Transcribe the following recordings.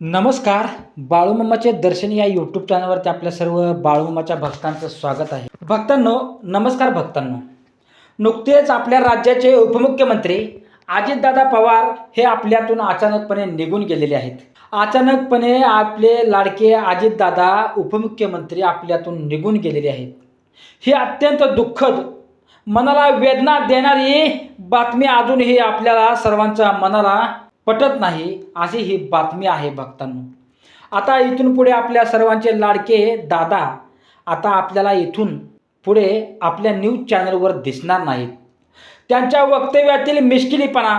नमस्कार बाळूमामाचे दर्शन या यूट्यूब चॅनलवरती आपल्या सर्व बाळूमामाच्या भक्तांचं स्वागत आहे. भक्तांनो नमस्कार भक्तांनो. नुकतेच आपल्या राज्याचे उपमुख्यमंत्री अजितदादा पवार हे आपल्यातून अचानकपणे निघून गेलेले आहेत. अचानकपणे आपले लाडके अजितदादा उपमुख्यमंत्री आपल्यातून निघून गेलेले आहेत. ही अत्यंत दुःखद मनाला वेदना देणारी बातमी अजूनही आपल्याला सर्वांच्या मनाला पटत नाही अशी ही बातमी आहे भक्तांनो. आता इथून पुढे आपल्या सर्वांचे लाडके दादा आता आपल्याला इथून पुढे आपल्या न्यूज चॅनलवर दिसणार नाहीत. त्यांच्या वक्तव्यातील मिश्किलीपणा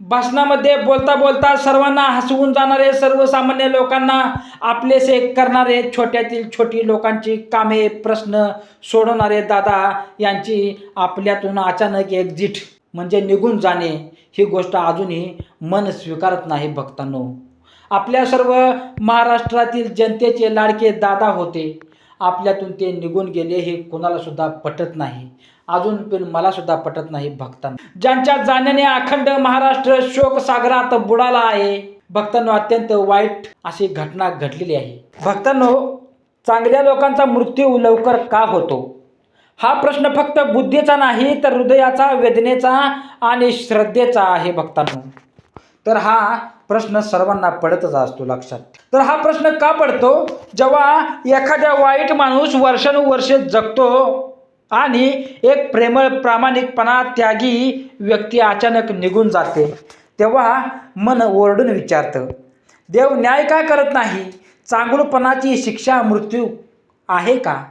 भाषणामध्ये बोलता बोलता सर्वांना हसवून जाणारे सर्वसामान्य लोकांना आपलेसे करणारे छोट्यातील छोटी लोकांची कामे प्रश्न सोडवणारे दादा यांची आपल्यातून अचानक एक्झिट म्हणजे निघून जाणे ही गोष्ट अजूनही मन स्वीकारत नाही भक्तांनो. आपल्या सर्व महाराष्ट्रातील जनतेचे लाडके दादा होते. आपल्यातून ते निघून गेले हे कोणाला सुद्धा पटत नाही. अजून पण मला सुद्धा पटत नाही भक्तांना. ज्यांच्या जाण्याने अखंड महाराष्ट्र शोकसागरात बुडाला आहे भक्तांनो अत्यंत वाईट अशी घटना घडलेली आहे. भक्तांनो चांगल्या लोकांचा मृत्यू लवकर का होतो? हा प्रश्न फक्त बुद्धीचा नाही तर हृदयाचा वेदनेचा आणि श्रद्धेचा आहे भक्तांनो. तर हा प्रश्न सर्वांना पडतच असतो लक्षात. तर हा प्रश्न का पडतो? जेव्हा एखाद्या वाईट माणूस वर्षानुवर्षे जगतो आणि एक प्रेमळ प्रामाणिकपणा त्यागी व्यक्ती अचानक निघून जाते तेव्हा मन ओरडून विचारतं देव न्याय का करत नाही? चांगुलपणाची शिक्षा मृत्यू आहे का?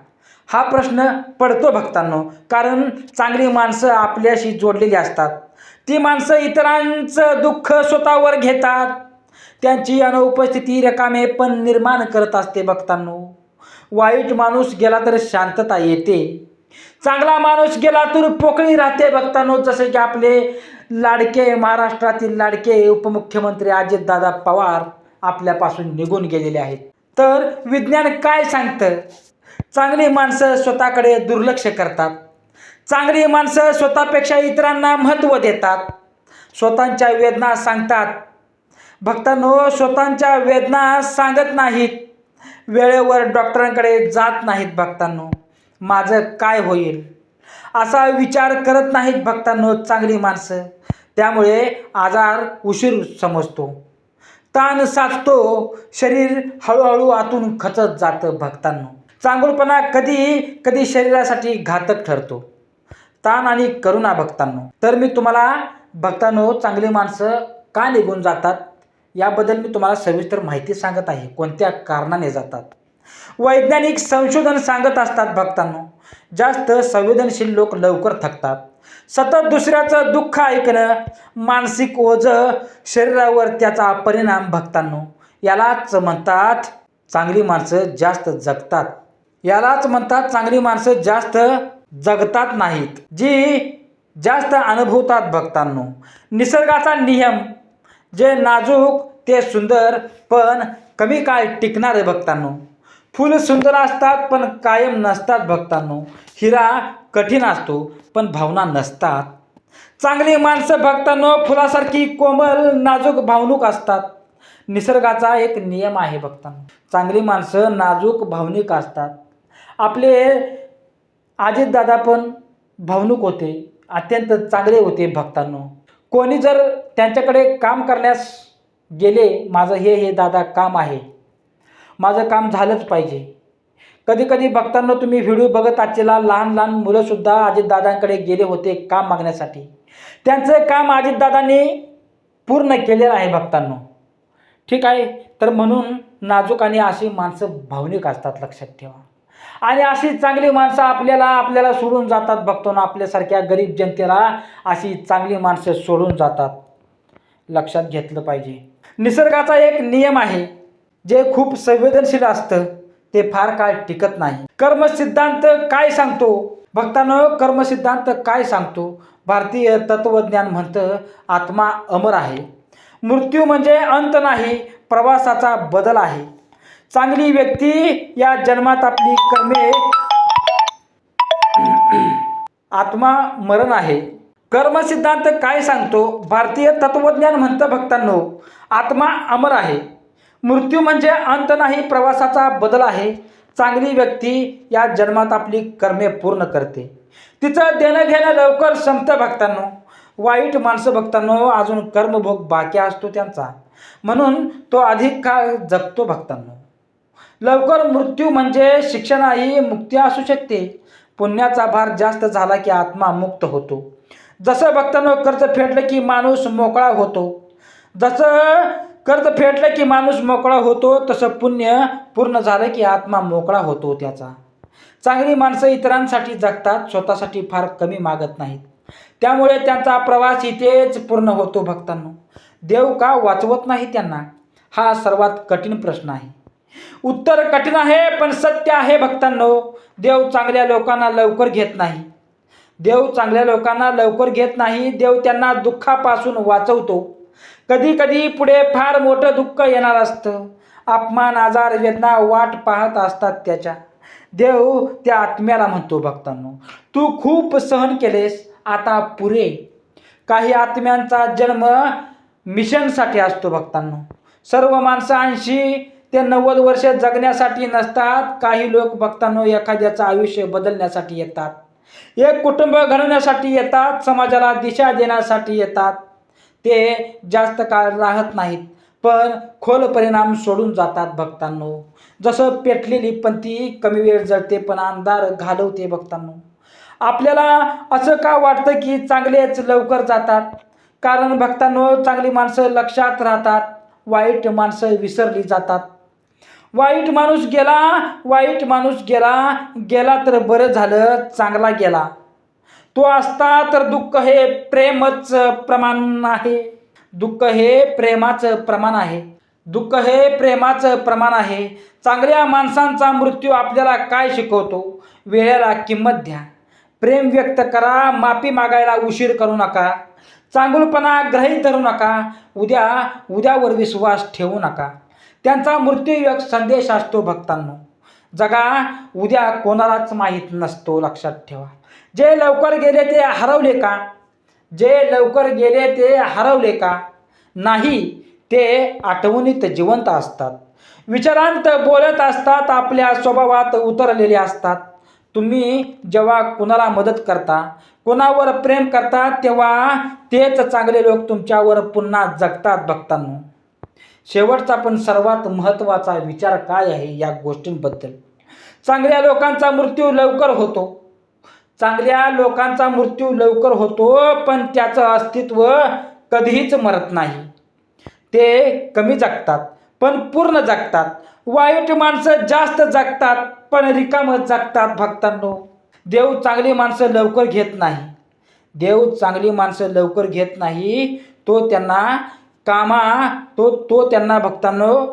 हा प्रश्न पडतो भक्तांनो. कारण चांगली माणसं आपल्याशी जोडलेली असतात. ती माणसं इतरांचं दुःख स्वतःवर घेतात. त्यांची अनुपस्थिती रकामे पण निर्माण करत असते भक्तांनो. वाईट माणूस गेला तर शांतता येते. चांगला माणूस गेला तर पोकळी राहते भक्तांनो. जसे की आपले लाडके महाराष्ट्रातील लाडके उपमुख्यमंत्री अजितदादा पवार आपल्यापासून निघून गेलेले आहेत. तर विज्ञान काय सांगतं? चांगली माणसं स्वतःकडे दुर्लक्ष करतात. चांगली माणसं स्वतःपेक्षा इतरांना महत्त्व देतात. स्वतःच्या वेदना सांगतात. भक्तांनो स्वतःच्या वेदना सांगत नाहीत. वेळेवर डॉक्टरांकडे जात नाहीत भक्तांनो. माझं काय होईल? असा विचार करत नाहीत भक्तांनो चांगली माणसं. त्यामुळे आजार उशीर समजतो. ताण साचतो. शरीर हळूहळू आतून खचत जातं भक्तांनो. चांगुलपणा कधी कधी शरीरासाठी घातक ठरतो. ताण आणि करुणा भक्तांनो तर मी तुम्हाला भक्तांनो चांगली माणसं का निघून जातात? याबद्दल मी तुम्हाला सविस्तर माहिती सांगत आहे. कोणत्या कारणाने जातात? वैज्ञानिक संशोधन सांगत असतात भक्तांनो जास्त संवेदनशील लोक लवकर थकतात. सतत दुसऱ्याचं दुःख ऐकणं मानसिक ओझं शरीरावर त्याचा परिणाम भक्तांनो यालाच म्हणतात चांगली माणसं जास्त जगतात. यालाच म्हणतात चांगली माणसं जास्त जगतात नाहीत जी जास्त अनुभवतात भक्तांनो. निसर्गाचा नियम जे नाजूक ते सुंदर पण कमी काळ टिकणारे भक्तांनो. फुलं सुंदर असतात पण कायम नसतात भक्तांनो. हिरा कठीण असतो पण भावना नसतात. चांगली माणसं भक्तांनो फुलासारखी कोमल नाजूक भावणूक असतात. निसर्गाचा एक नियम आहे भक्तांनो. चांगली माणसं नाजूक भावनिक असतात. आपले अजितदादा पण भावनुक होते अत्यंत चांगले होते भक्तांनो. कोणी जर त्यांच्याकडे काम करण्यास गेले माझं हे हे दादा काम आहे. माझं काम झालंच पाहिजे. कधी कधी भक्तांना तुम्ही व्हिडिओ बघत आजचेला लहान लहान मुलंसुद्धा अजितदादांकडे गेले होते काम मागण्यासाठी. त्यांचं काम अजितदादांनी पूर्ण केलेलं आहे भक्तांनो. ठीक आहे? तर म्हणून नाजूक आणि अशी माणसं भावनिक असतात लक्षात ठेवा. आणि अशी चांगली माणसं आपल्याला आपल्याला सोडून जातात बघतो ना आपल्यासारख्या गरीब जनतेला अशी चांगली माणसं सोडून जातात. लक्षात घेतलं पाहिजे. निसर्गाचा एक नियम आहे जे खूप संवेदनशील असतं ते फार काळ टिकत नाही. कर्मसिद्धांत काय सांगतो? भक्तानं कर्मसिद्धांत काय सांगतो? भारतीय तत्वज्ञान म्हणतं आत्मा अमर आहे. मृत्यू म्हणजे अंत नाही प्रवासाचा बदल आहे. चांगली व्यक्ती या जन्मात आपली कर्मे आत्मा मरण आहे. कर्मसिद्धांत काय सांगतो? भारतीय तत्वज्ञान म्हणतं भक्तांनो आत्मा अमर आहे. मृत्यू म्हणजे अंत नाही प्रवासाचा बदल आहे. चांगली व्यक्ती या जन्मात आपली कर्मे पूर्ण करते. तिचं देणं घेणं लवकर संपतं भक्तांनो. वाईट माणसं भक्तांनो अजून कर्मभोग बाकी असतो त्यांचा. म्हणून तो अधिक काळ जगतो भक्तांनो. लवकर मृत्यू म्हणजे शिक्षणाही मुक्ती असू शकते. पुण्याचा भार जास्त झाला की आत्मा मुक्त होतो. जसं भक्तांनो कर्ज फेडलं की माणूस मोकळा होतो. जसं कर्ज फेडलं की माणूस मोकळा होतो तसं पुण्य पूर्ण झालं की आत्मा मोकळा होतो त्याचा. चांगली माणसं इतरांसाठी जगतात स्वतःसाठी फार कमी मागत नाहीत. त्यामुळे त्यांचा प्रवास इथेच पूर्ण होतो भक्तांनो. देव का वाचवत नाही त्यांना? हा सर्वात कठीण प्रश्न आहे. उत्तर कठीण आहे पण सत्य आहे भक्तांनो. देव चांगल्या लोकांना लवकर घेत नाही. देव चांगल्या लोकांना लवकर घेत नाही देव त्यांना दुःखापासून वाचवतो. कधी कधी पुढे फार मोठं दुःख येणार असतं. अपमान आजार वेदना वाट पाहत असतात त्याच्या. देव त्या आत्म्याला म्हणतो भक्तांनो तू खूप सहन केलेस आता पुरे. काही आत्म्यांचा जन्म मिशनसाठी असतो भक्तांनो. सर्व माणसं ऐंशी ते नव्वद वर्ष जगण्यासाठी नसतात. काही लोक भक्तांनो एखाद्याचं आयुष्य बदलण्यासाठी येतात. एक कुटुंब घडवण्यासाठी येतात. समाजाला दिशा देण्यासाठी येतात. ते जास्त काळ राहत नाहीत पण खोल परिणाम सोडून जातात भक्तांनो. जसं पेटलेली पंती कमी वेळ जळते पण अंधार घालवते भक्तांनो. आपल्याला असं का वाटतं की चांगलेच लवकर जातात? कारण भक्तांनो चांगली माणसं लक्षात राहतात. वाईट माणसं विसरली जातात. वाईट माणूस गेला वाईट माणूस गेला गेला तर बरं झालं चांगला गेला. तो असता तर दुःख हे प्रेमच प्रमाण आहे. दुःख हे प्रेमाचं प्रमाण आहे. दुःख हे प्रेमाचं प्रमाण आहे. चांगल्या माणसांचा मृत्यू आपल्याला काय शिकवतो? वेळेला किंमत द्या. प्रेम व्यक्त करा माफी मागायला उशीर करू नका. चांगुलपणा ग्रहीत धरू नका. उद्या उद्यावर विश्वास ठेवू नका. त्यांचा मृत्यू एक संदेश असतो भक्तांनो. जगा उद्या कोणालाच माहीत नसतो लक्षात ठेवा. जे लवकर गेले ते हरवले का? जे लवकर गेले ते हरवले का? नाही ते आठवणीत जिवंत असतात. विचारांत बोलत असतात आपल्या स्वभावात उतरलेले असतात. तुम्ही जेव्हा कुणाला मदत करता कोणावर प्रेम करता तेव्हा तेच चांगले लोक तुमच्यावर पुन्हा जगतात भक्तांनो. शेवटचा पण सर्वात महत्त्वाचा विचार काय आहे या गोष्टींबद्दल? चांगल्या लोकांचा मृत्यू लवकर होतो. चांगल्या लोकांचा मृत्यू लवकर होतो पण त्याचं अस्तित्व कधीच मरत नाही. ते कमी जगतात पण पूर्ण जगतात. वाईट माणसं जास्त जगतात पण रिकामं जगतात भक्तांनो. देव चांगली माणसं लवकर घेत नाही. देव चांगली माणसं लवकर घेत नाही तो त्यांना कामा तो तो त्यांना भक्तांनो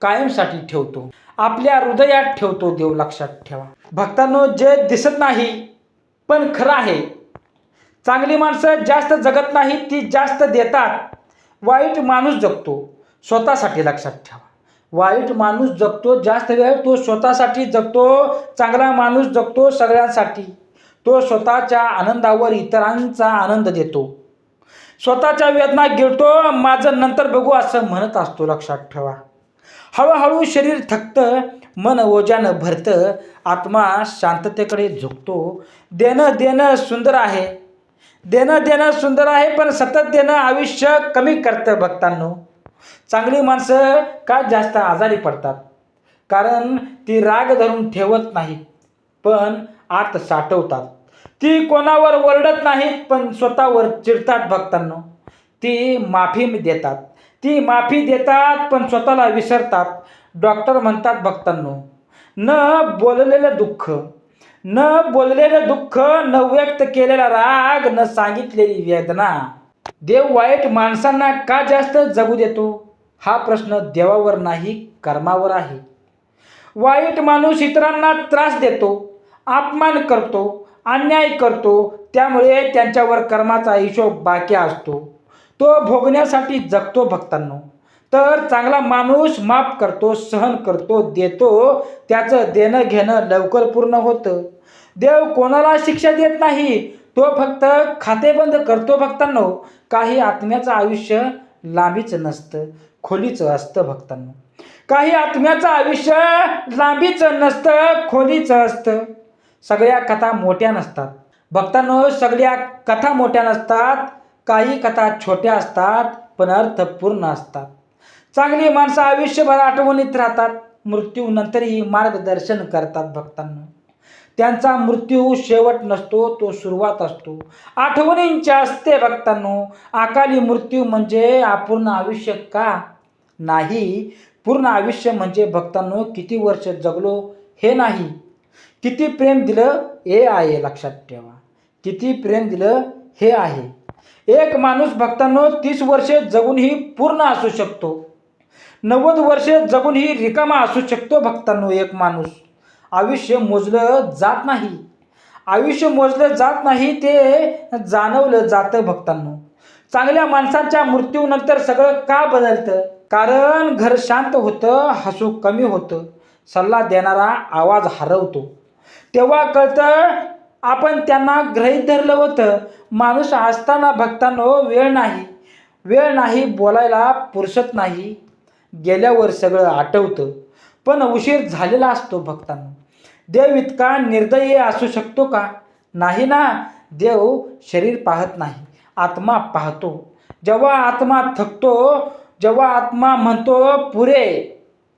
कायमसाठी ठेवतो. आपल्या हृदयात ठेवतो देव लक्षात ठेवा. भक्तांनो जे दिसत नाही पण खरं आहे. चांगली माणसं जास्त जगत नाही ती जास्त देतात. वाईट माणूस जगतो स्वतःसाठी लक्षात ठेवा. वाईट माणूस जगतो जास्त वेळ तो स्वतःसाठी जगतो चांगला माणूस जगतो सगळ्यांसाठी. तो स्वतःच्या आनंदावर इतरांचा आनंद देतो. स्वतःच्या वेदना गिळतो माझं नंतर बघू असं म्हणत असतो लक्षात ठेवा. हळूहळू शरीर थकतं मन ओजानं भरतं आत्मा शांततेकडे झुकतो. देणं देणं सुंदर आहे. देणं देणं सुंदर आहे पण सतत देणं आयुष्य कमी करतं भक्तांनो. चांगली माणसं का जास्त आजारी पडतात? कारण ती राग धरून ठेवत नाहीत पण आत साठवतात. ती कोणावर ओरडत नाहीत पण स्वतःवर चिडतात भक्तांनो. ती माफी देतात. ती माफी देतात पण स्वतःला विसरतात. डॉक्टर म्हणतात भक्तांनो न बोललेलं दुःख न बोललेलं दुःख न व्यक्त केलेला राग न सांगितलेली वेदना. देव वाईट माणसांना का जास्त जगू देतो? हा प्रश्न देवावर नाही कर्मावर आहे. वाईट माणूस इतरांना त्रास देतो अपमान करतो अन्याय करतो त्यामुळे त्यांच्यावर कर्माचा हिशोब बाकी असतो. तो भोगण्यासाठी जगतो भक्तांनो. तर चांगला माणूस माफ करतो सहन करतो देतो त्याचं देणं घेणं लवकर पूर्ण होतं. देव कोणाला शिक्षा देत नाही तो फक्त खाते बंद करतो भक्तांनो. काही आत्म्याचं आयुष्य लांबीच नसतं खोलीचं असतं भक्तांनो. काही आत्म्याचं आयुष्य लांबीचं नसतं खोलीचं असतं. सगळ्या कथा मोठ्या नसतात. भक्तांनो सगळ्या कथा मोठ्या नसतात काही कथा छोट्या असतात पण अर्थपूर्ण असतात. चांगली माणसं आयुष्यभर आठवणीत राहतात मृत्यूनंतरही मार्गदर्शन करतात भक्तांना. त्यांचा मृत्यू शेवट नसतो तो सुरुवात असतो. आठवणींचे असते भक्तांनो अकाली मृत्यू म्हणजे अपूर्ण आयुष्य का? नाही पूर्ण आयुष्य म्हणजे भक्तांनो किती वर्ष जगलो हे नाही. किती प्रेम दिलं हे आहे लक्षात ठेवा. किती प्रेम दिलं हे आहे. एक माणूस भक्तांनो तीस वर्षे जगूनही पूर्ण असू शकतो. नव्वद वर्षे जगूनही रिकामा असू शकतो भक्तांनो एक माणूस. आयुष्य मोजलं जात नाही. आयुष्य मोजलं जात नाही ते जाणवलं जातं भक्तांनो. चांगल्या माणसांच्या मृत्यूनंतर सगळं का बदलतं? कारण घर शांत होतं हसू कमी होतं. सल्ला देणारा आवाज हरवतो. तेव्हा कळतं आपण त्यांना ग्रहित धरलं होतं. माणूस असताना भक्तांनो हो, वेळ नाही. वेळ नाही बोलायला पुरसत नाही. गेल्यावर सगळं आठवतं. पण उशीर झालेला असतो भक्तांना देव इतका निर्दयी असू शकतो का? नाही ना. देव शरीर पाहत नाही. आत्मा पाहतो. जेव्हा आत्मा थकतो जेव्हा आत्मा म्हणतो पुरे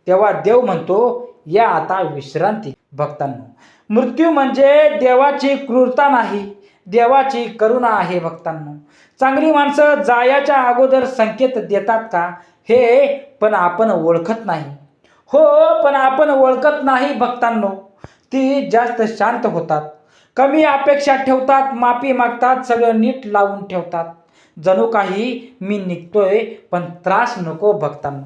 तेव्हा देव म्हणतो या आता विश्रांती. भक्तांनो मृत्यू म्हणजे देवाची क्रूरता नाही देवाची करुणा आहे भक्तांनो. चांगली माणसं जायाच्या अगोदर संकेत देतात का? हे पण आपण ओळखत नाही. हो पण आपण ओळखत नाही भक्तांनो. ती जास्त शांत होतात. कमी अपेक्षा ठेवतात माफी मागतात सगळं नीट लावून ठेवतात. जणू काही मी निघतोय पण त्रास नको भक्तांनो.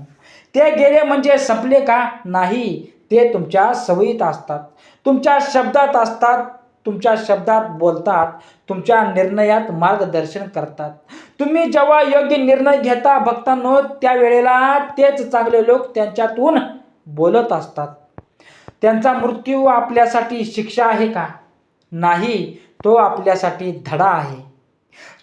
ते गेले म्हणजे संपले का? नाही. ते तुमच्या सवयीत असतात. तुमच्या शब्दात असतात तुमच्या शब्दात बोलतात तुमच्या निर्णयात मार्गदर्शन करतात. तुम्ही जेव्हा योग्य निर्णय घेता भक्तांनो त्यावेळेला तेच चांगले लोक त्यांच्यातून बोलत असतात. त्यांचा मृत्यू आपल्यासाठी शिक्षा आहे का? नाही तो आपल्यासाठी धडा आहे.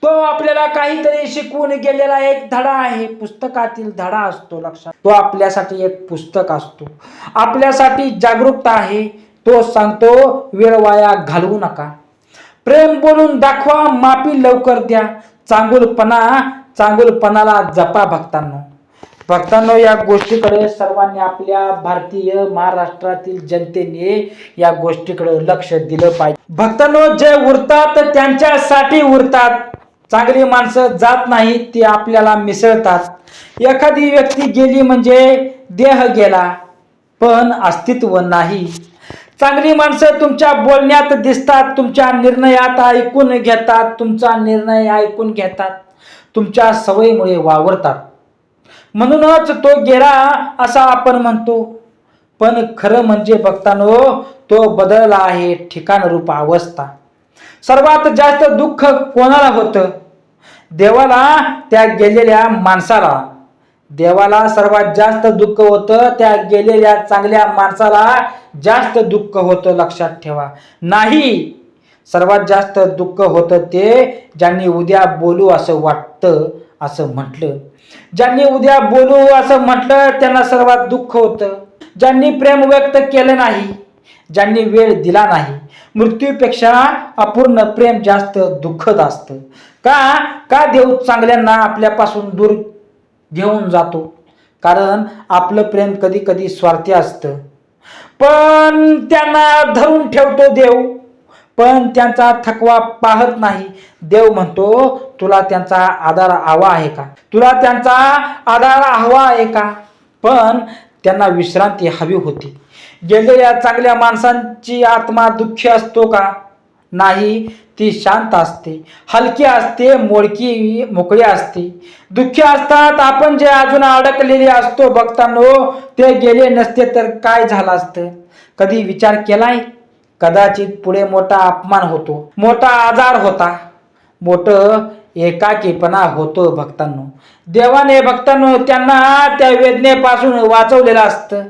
तो आपल्याला काहीतरी शिकवून गेलेला एक धडा आहे. पुस्तकातील धडा असतो लक्षात. तो आपल्यासाठी एक पुस्तक असतो. आपल्यासाठी जागरूकता आहे. तो सांगतो वेळ वाया घालवू नका. प्रेम बोलून दाखवा माफी लवकर द्या. चांगुलपणा चांगुलपणाला जपा भक्तांनो. भक्तांनो या गोष्टीकडे सर्वांनी आपल्या भारतीय महाराष्ट्रातील जनतेने या गोष्टीकडे लक्ष दिलं पाहिजे. भक्तांनो जे उरतात त्यांच्यासाठी उरतात. चांगली माणसं जात नाहीत ती आपल्याला मिसळतात. एखादी व्यक्ती गेली म्हणजे देह गेला पण अस्तित्व नाही. चांगली माणसं तुमच्या बोलण्यात दिसतात तुमच्या निर्णयात ऐकून घेतात तुमचा निर्णय ऐकून घेतात तुमच्या सवयीमुळे वावरतात. म्हणूनच तो गेला असा आपण म्हणतो. पण खरं म्हणजे बघतानो तो बदलला आहे ठिकाण रूप अवस्था. सर्वात जास्त दुःख कोणाला होतं? देवाला त्या गेलेल्या माणसाला. देवाला सर्वात जास्त दुःख होतं त्या गेलेल्या चांगल्या माणसाला जास्त दुःख होतं लक्षात ठेवा. नाही सर्वात जास्त दुःख होतं ते ज्यांनी उद्या बोलू असं वाटतं असं म्हटलं. ज्यांनी उद्या बोलू असं म्हटलं त्यांना सर्वात दुःख होतं. ज्यांनी प्रेम व्यक्त केलं नाही ज्यांनी वेळ दिला नाही मृत्यूपेक्षा अपूर्ण प्रेम जास्त दुःखद असतं. का? का देव चांगल्यांना आपल्यापासून दूर घेऊन जातो? कारण आपलं प्रेम कधी कधी स्वार्थी असतं. पण त्यांना धरून ठेवतो देव. पण त्यांचा थकवा पाहत नाही. देव म्हणतो तुला त्यांचा आधार हवा आहे का? तुला त्यांचा आधार हवा आहे का? पण त्यांना विश्रांती हवी होती. गेलेल्या चांगल्या माणसांची आत्मा दुःखी असतो का? नाही ती शांत असते. हलकी असते मोडकी मोकळी असते. दुःखी असतात आपण जे अजून अडकलेले असतो बघतानो ते गेले नसते तर काय झालं असतं? कधी विचार केलाय? कदाचित पुढे मोठा अपमान होतो. मोठा आजार होता. मोठं एकाकीपणा होतो भक्तांनो. देवाने भक्तांनो त्यांना त्या वेदनेपासून वाचवलेलं असतं.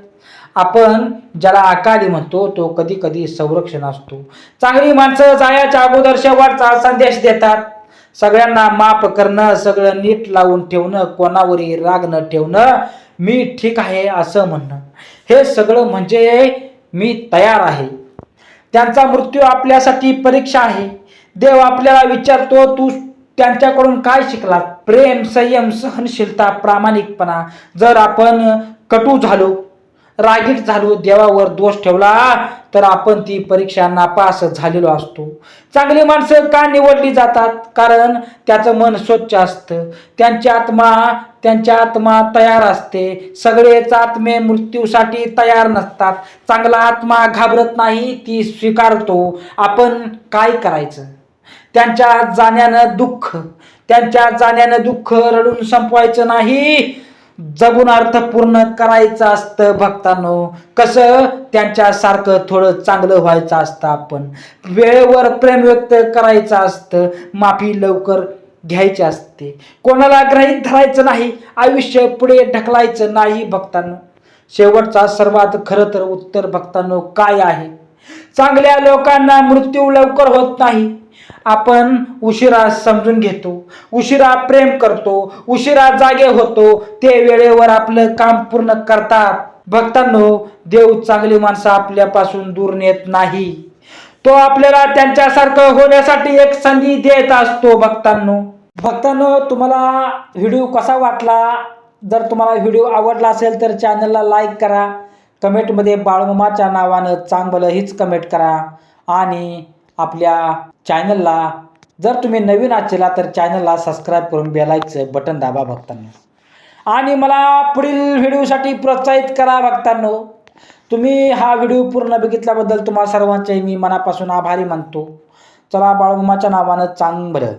आपण ज्याला अकाली म्हणतो तो कधी कधी संरक्षण असतो. चांगली माणसं जायाच्या अगोदर शेवटचा संदेश देतात. सगळ्यांना माफ करणं सगळं नीट लावून ठेवणं कोणावरही राग न ठेवणं मी ठीक आहे असं म्हणणं. हे सगळं म्हणजे मी तयार आहे. त्यांचा मृत्यू आपल्यासाठी परीक्षा आहे. देव आपल्याला विचारतो तू त्यांच्याकडून काय शिकला प्रेम संयम सहनशीलता प्रामाणिकपणा. जर आपण कटू झालो रागीट झालो देवावर दोष ठेवला तर आपण ती परीक्षा नापास झालेलो असतो. चांगली माणसं का निवडली जातात? कारण त्याचं मन स्वच्छ असतं. त्यांची आत्मा त्यांची आत्मा तयार असते. सगळेच आत्मे मृत्यूसाठी तयार नसतात. चांगला आत्मा घाबरत नाही ती स्वीकारतो. आपण काय करायचं? त्यांच्या जाण्यानं दुःख. त्यांच्या जाण्यानं दुःख रडून संपवायचं नाही. जगून अर्थ पूर्ण करायचं असतं भक्तांनो. कसं? त्यांच्यासारखं थोडं चांगलं व्हायचं असतं आपण. वेळेवर प्रेम व्यक्त करायचं असतं. माफी लवकर घ्यायची असते. कोणाला ग्रहित धरायचं नाही. आयुष्य पुढे ढकलायचं नाही भक्तांनो. शेवटचा सर्वात खरं तर उत्तर भक्तांनो काय आहे? चांगल्या लोकांना मृत्यू लवकर होत नाही. आपण उशिरा समजून घेतो उशिरा प्रेम करतो उशिरा जागे होतो ते वेळेवर आपलं काम पूर्ण करतात. भक्तांनो देव चांगली माणसं आपल्यापासून दूर नेत नाही. तो आपल्याला त्यांच्यासारखं होण्यासाठी एक संधी देत असतो भक्तांनो. भक्तांनो तुम्हाला व्हिडिओ कसा वाटला? जर तुम्हाला व्हिडिओ आवडला असेल तर चॅनलला लाईक करा. कमेंटमध्ये बाळमामाच्या नावानं चांगलं हीच कमेंट करा. आणि आपल्या चॅनलला. जर तुम्ही नवीन असेल तर चॅनलला सबस्क्राईब करून बेलायचं बटन दाबा भक्तांनो. आणि मला पुढील व्हिडिओसाठी प्रोत्साहित करा भक्तांनो. तुम्ही हा व्हिडिओ पूर्ण बघितल्याबद्दल तुम्हाला सर्वांचे मी मनापासून आभारी मानतो. चला बाळगुमाच्या नावानं चांग बरं